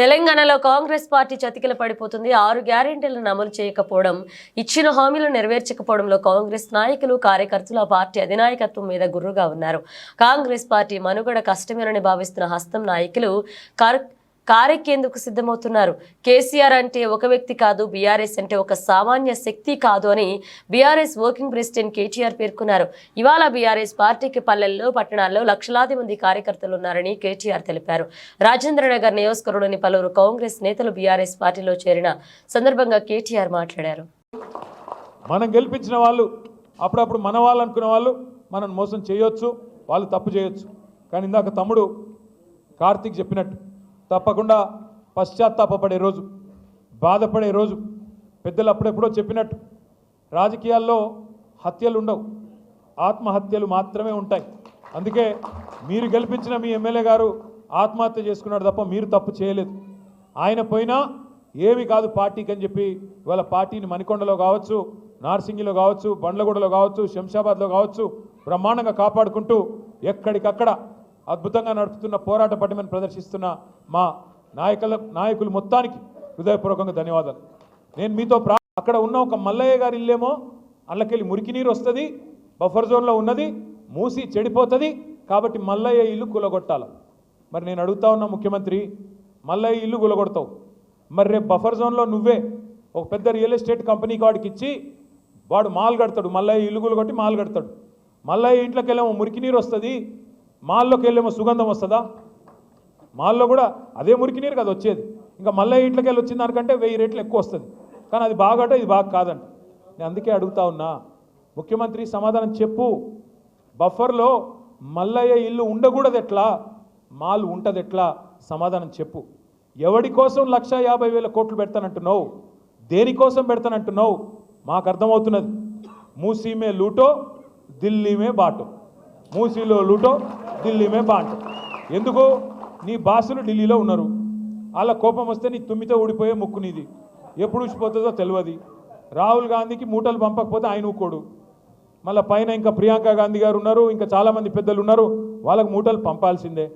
తెలంగాణలో కాంగ్రెస్ పార్టీ చతికిల పడిపోతుంది. ఆరు గ్యారెంటీలను అమలు చేయకపోవడం ఇచ్చిన హామీలు నెరవేర్చకపోవడంలో కాంగ్రెస్ నాయకులు కార్యకర్తలు ఆ పార్టీ అధినాయకత్వం మీద గుర్రుగా ఉన్నారు. కాంగ్రెస్ పార్టీ మనుగడ కష్టమేనని భావిస్తున్న హస్తం నాయకులు కార్ కారెక్కేందుకు సిద్ధమవుతున్నారు? కేసీఆర్ అంటే ఒక వ్యక్తి కాదు బీఆర్ఎస్ అంటే ఒక సామాన్య శక్తి కాదు అని బీఆర్ఎస్ వర్కింగ్ ప్రెసిడెంట్ కేటీఆర్ పేర్కొన్నారు. ఇవాళ బీఆర్ఎస్ పార్టీకి పల్లెల్లో పట్టణాల్లో లక్షలాది మంది కార్యకర్తలు ఉన్నారని కేటీఆర్ తెలిపారు. రాజేంద్రనగర్ నియోజకవర్గంలోని పలువురు కాంగ్రెస్ నేతలు బీఆర్ఎస్ పార్టీలో చేరిన సందర్భంగా కేటీఆర్ మాట్లాడారు. మనం గెలిపించిన వాళ్ళు అప్పుడప్పుడు మన వాళ్ళు అనుకునే వాళ్ళు మనం మోసం చేయొచ్చు వాళ్ళు తప్పు చేయొచ్చు. కానీ ఇందాక తమ్ముడు కార్తీక్ చెప్పినట్టు తప్పకుండా పశ్చాత్తాపపడే రోజు బాధపడే రోజు. పెద్దలు అప్పుడెప్పుడో చెప్పినట్టు రాజకీయాల్లో హత్యలు ఉండవు ఆత్మహత్యలు మాత్రమే ఉంటాయి. అందుకే మీరు గెలిపించిన మీ ఎమ్మెల్యే గారు ఆత్మహత్య చేసుకున్నాడు తప్ప మీరు తప్పు చేయలేదు. ఆయన పోయినా ఏమి కాదు పార్టీకి అని చెప్పి ఇవాళ పార్టీని మణికొండలో కావచ్చు నార్సింగిలో కావచ్చు బండ్లగూడలో కావచ్చు శంషాబాద్లో కావచ్చు బ్రహ్మాండంగా కాపాడుకుంటూ ఎక్కడికక్కడ అద్భుతంగా నడుపుతున్న పోరాట పటిమని ప్రదర్శిస్తున్న మా నాయకుల నాయకులు మొత్తానికి హృదయపూర్వకంగా ధన్యవాదాలు. నేను మీతో ప్రా అక్కడ ఉన్న ఒక మల్లయ్య గారి ఇల్లేమో అల్లకెళ్ళి మురికి నీరు వస్తుంది బఫర్ జోన్లో ఉన్నది మూసి చెడిపోతుంది కాబట్టి మల్లయ్య ఇల్లు కూలగొట్టాలి. మరి నేను అడుగుతా ఉన్నా ముఖ్యమంత్రి మల్లయ్య ఇల్లు కూలగొడతావు. మరి రేపు బఫర్ జోన్లో నువ్వే ఒక పెద్ద రియల్ ఎస్టేట్ కంపెనీకి వాడికి ఇచ్చి వాడు మాల్ కడతాడు మల్లయ్య ఇల్లు కూలగొట్టి మాల్ కడతాడు. మల్లయ్య ఇంట్లోకి వెళ్ళేమో మురికి నీరు వస్తుంది మాల్లోకి వెళ్ళేమో సుగంధం వస్తుందా? మాల్లో కూడా అదే మురికి నీరు కదా వచ్చేది. ఇంకా మళ్ళీ ఇంట్లోకి వెళ్ళి వచ్చిన దానికంటే వెయ్యి రేట్లు ఎక్కువ వస్తుంది. కానీ అది బాగట ఇది బాగా కాదంట. నేను అందుకే అడుగుతా ఉన్నా ముఖ్యమంత్రి సమాధానం చెప్పు. బఫర్లో మల్లయ్య ఇల్లు ఉండకూడదు ఎట్లా? మాల్ ఉంటుంది ఎట్లా? సమాధానం చెప్పు. ఎవడి కోసం లక్ష యాభై వేల కోట్లు పెడతానంటున్నావు? దేనికోసం పెడతానంటున్నావు? మాకు అర్థమవుతున్నది. మూసీమే లూటో ఢిల్లీమే బాటో. మూసీలో లూటో ఢిల్లీమే బాటో ఎందుకు? నీ బాసులు ఢిల్లీలో ఉన్నారు. వాళ్ళ కోపం వస్తే నీ తుమ్మితో ఊడిపోయే ముక్కు నీది. ఎప్పుడు ఊసిపోతుందో తెలియదు రాహుల్ గాంధీకి మూటలు పంపకపోతే ఆయన ఊకోడు. మళ్ళీ పైన ఇంకా ప్రియాంక గాంధీ గారు ఉన్నారు ఇంకా చాలామంది పెద్దలు ఉన్నారు. వాళ్ళకు మూటలు పంపాల్సిందే.